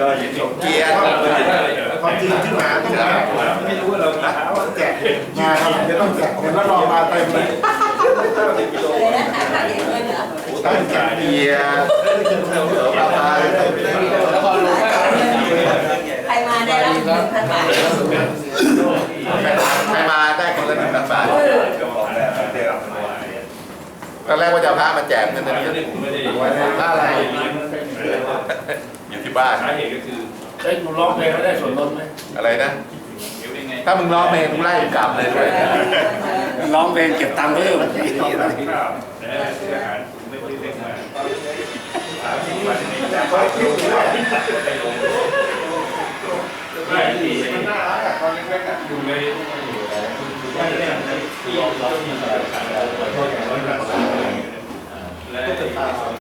ก็เห็นเกียร์ความจริขึ้นมาต้องไม่รู้ว่าเราหาแจกมาครัจะต้องแจกเห็นวรอมาเต็มเลยตั้งใจเกียร์ต่อไปใครมาได้รับหนึ่งพันบาทใครมาได้คนละหนึ่งพันบาทตอนแรกว่าจะพามาแจกเงินนะ อยู่ที่บ้าน สาเหตุก็คือเอ้ยหนูร้องเพลงไม่ได้ส่วนลดไหมอะไรนะเดี๋ยวได้ไงถ้ามึงร้องเพลงมึงไล่กลับเลยด้วยร้องเพลงเก็บตังค์เพิ่มข้าวนะซื้ออาหารไม่ได้เล็กมาสามสิบบาทในจานได้ดีมันน่ารักอะตอนเล็กๆอะดูเลยได้เนี่ยที่เราที่เราขายเราโทษอย่างร้อยบาท